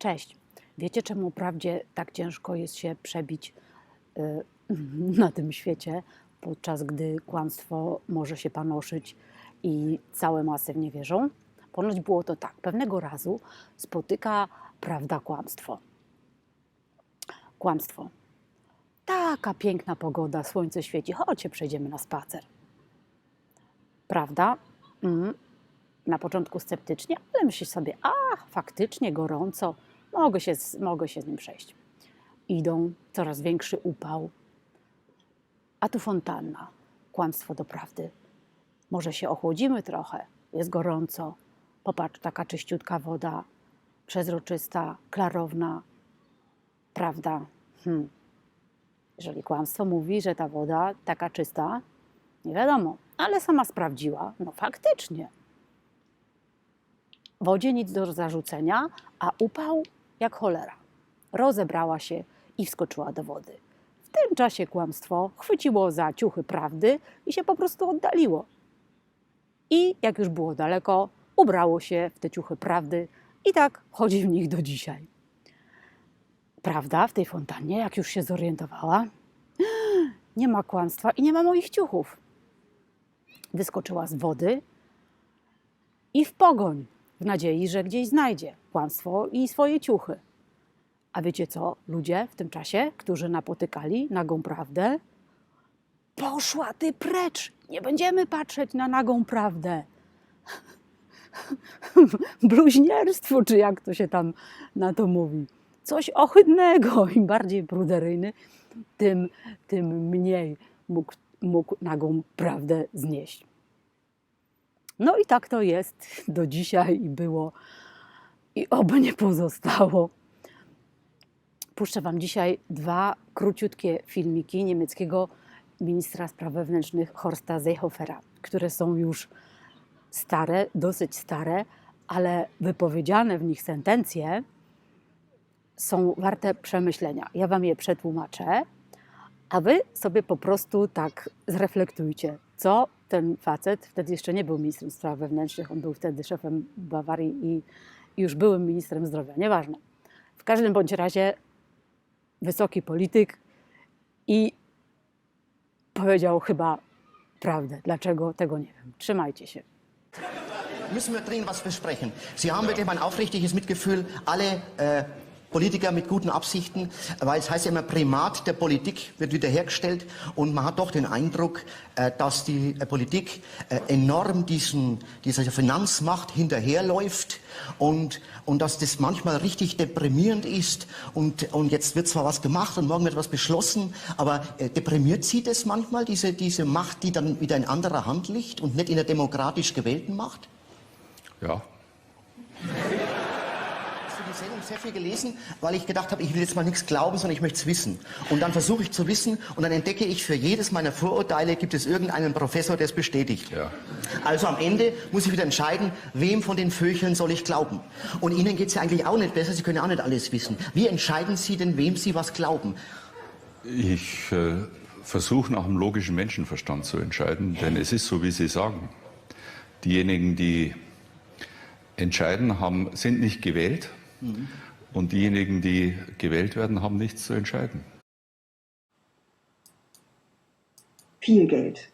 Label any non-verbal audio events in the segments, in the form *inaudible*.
Cześć. Wiecie, czemu wprawdzie tak ciężko jest się przebić y, *laughs* na tym świecie, podczas gdy kłamstwo może się panoszyć i całe masy w nie wierzą? Ponoć było to tak. Pewnego razu spotyka prawda kłamstwo. Kłamstwo. Taka piękna pogoda, słońce świeci, chodźcie, przejdziemy na spacer. Prawda? Mm. Na początku sceptycznie, ale myślisz sobie, a faktycznie gorąco, mogę się, mogę się z nim przejść. Idą, coraz większy upał, a tu fontanna. Kłamstwo do prawdy. Może się ochłodzimy trochę, jest gorąco. Popatrz, taka czyściutka woda, przezroczysta, klarowna. Prawda? Hmm. Jeżeli kłamstwo mówi, że ta woda taka czysta, nie wiadomo, ale sama sprawdziła, no faktycznie. Wodzie nic do zarzucenia, a upał jak cholera. Rozebrała się i wskoczyła do wody. W tym czasie kłamstwo chwyciło za ciuchy prawdy i się po prostu oddaliło. I jak już było daleko, ubrało się w te ciuchy prawdy i tak chodzi w nich do dzisiaj. Prawda w tej fontannie, jak już się zorientowała, *gasps* nie ma kłamstwa i nie ma moich ciuchów. Wyskoczyła z wody i w pogoń, w nadziei, że gdzieś znajdzie kłamstwo i swoje ciuchy. A wiecie co, ludzie w tym czasie, którzy napotykali nagą prawdę, poszła ty precz, nie będziemy patrzeć na nagą prawdę. *laughs* Bluźnierstwo, czy jak to się tam na to mówi. Coś ohydnego. Im bardziej pruderyjny, tym, tym mniej mógł, mógł nagą prawdę znieść. No i tak to jest *laughs* do dzisiaj i było i oby nie pozostało. Puszczę Wam dzisiaj dwa króciutkie filmiki niemieckiego ministra spraw wewnętrznych Horsta Seehofera, które są już stare, dosyć stare, ale wypowiedziane w nich sentencje są warte przemyślenia. Ja Wam je przetłumaczę, a Wy sobie po prostu tak zreflektujcie, co ten facet, wtedy jeszcze nie był ministrem spraw wewnętrznych, on był wtedy szefem Bawarii i już byłym ministrem zdrowia, nieważne. W każdym bądź razie wysoki polityk i powiedział chyba prawdę. Dlaczego? Tego nie wiem. Trzymajcie się. müssen wir was besprechen. Sie haben wirklich mein aufrichtiges Mitgefühl, alle äh, Politiker mit guten Absichten, weil es heißt ja immer, Primat der Politik wird wiederhergestellt. Und man hat doch den Eindruck, äh, dass die äh, Politik äh, enorm diesen, dieser Finanzmacht hinterherläuft und, und dass das manchmal richtig deprimierend ist. Und, und jetzt wird zwar was gemacht und morgen wird was beschlossen, aber deprimiert Sie das manchmal, diese, diese Macht, die dann wieder in anderer Hand liegt und nicht in der demokratisch gewählten Macht? Ja, die Sendung sehr viel gelesen, weil ich gedacht habe, ich will jetzt mal nichts glauben, sondern ich möchte es wissen. Und dann versuche ich zu wissen und dann entdecke ich, für jedes meiner Vorurteile gibt es irgendeinen Professor, der es bestätigt. ja. Also am Ende muss ich wieder entscheiden, wem von den Vögeln soll ich glauben. Und Ihnen geht es ja eigentlich auch nicht besser, Sie können ja auch nicht alles wissen. Wie entscheiden Sie denn, wem Sie was glauben? Ich äh, versuche nach dem logischen Menschenverstand zu entscheiden, denn es ist so, wie Sie sagen. Diejenigen, die entscheiden, haben, sind nicht gewählt und diejenigen, die gewählt werden, haben nichts zu entscheiden. Viel Geld.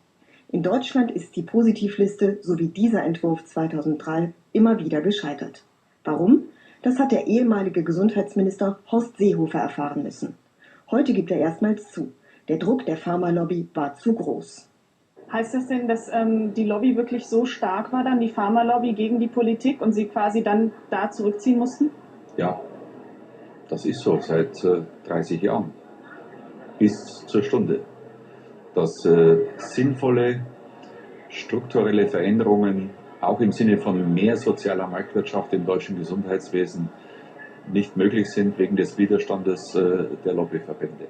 In Deutschland ist die Positivliste sowie dieser Entwurf 2003 immer wieder gescheitert. Warum? Das hat der ehemalige Gesundheitsminister Horst Seehofer erfahren müssen. Heute gibt er erstmals zu. Der Druck der Pharmalobby war zu groß. Heißt das denn, dass ähm, die Lobby wirklich so stark war, dann die Pharmalobby gegen die Politik und sie quasi dann da zurückziehen mussten? Ja, das ist so seit äh, 30 Jahren. Bis zur Stunde. Dass äh, sinnvolle strukturelle Veränderungen auch im Sinne von mehr sozialer Marktwirtschaft im deutschen Gesundheitswesen nicht möglich sind wegen des Widerstandes äh, der Lobbyverbände.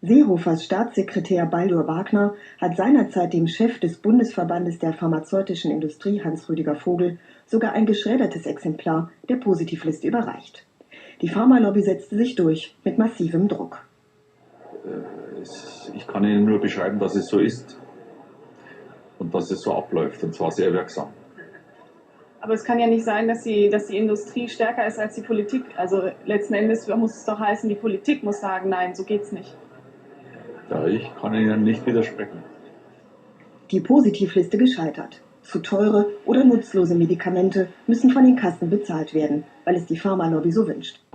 Seehofers Staatssekretär Baldur Wagner hat seinerzeit dem Chef des Bundesverbandes der pharmazeutischen Industrie Hans-Rüdiger Vogel sogar ein geschreddertes Exemplar der Positivliste überreicht. Die Pharmalobby setzte sich durch mit massivem Druck. Äh, ich kann Ihnen nur beschreiben, dass es so ist und dass es so abläuft und zwar sehr wirksam. Aber es kann ja nicht sein, dass die, dass die Industrie stärker ist als die Politik. Also letzten Endes muss es doch heißen, die Politik muss sagen, nein, so geht's nicht. Ja, ich kann Ihnen nicht widersprechen. Die Positivliste gescheitert. Zu teure oder nutzlose Medikamente müssen von den Kassen bezahlt werden, weil es die Pharmalobby so wünscht.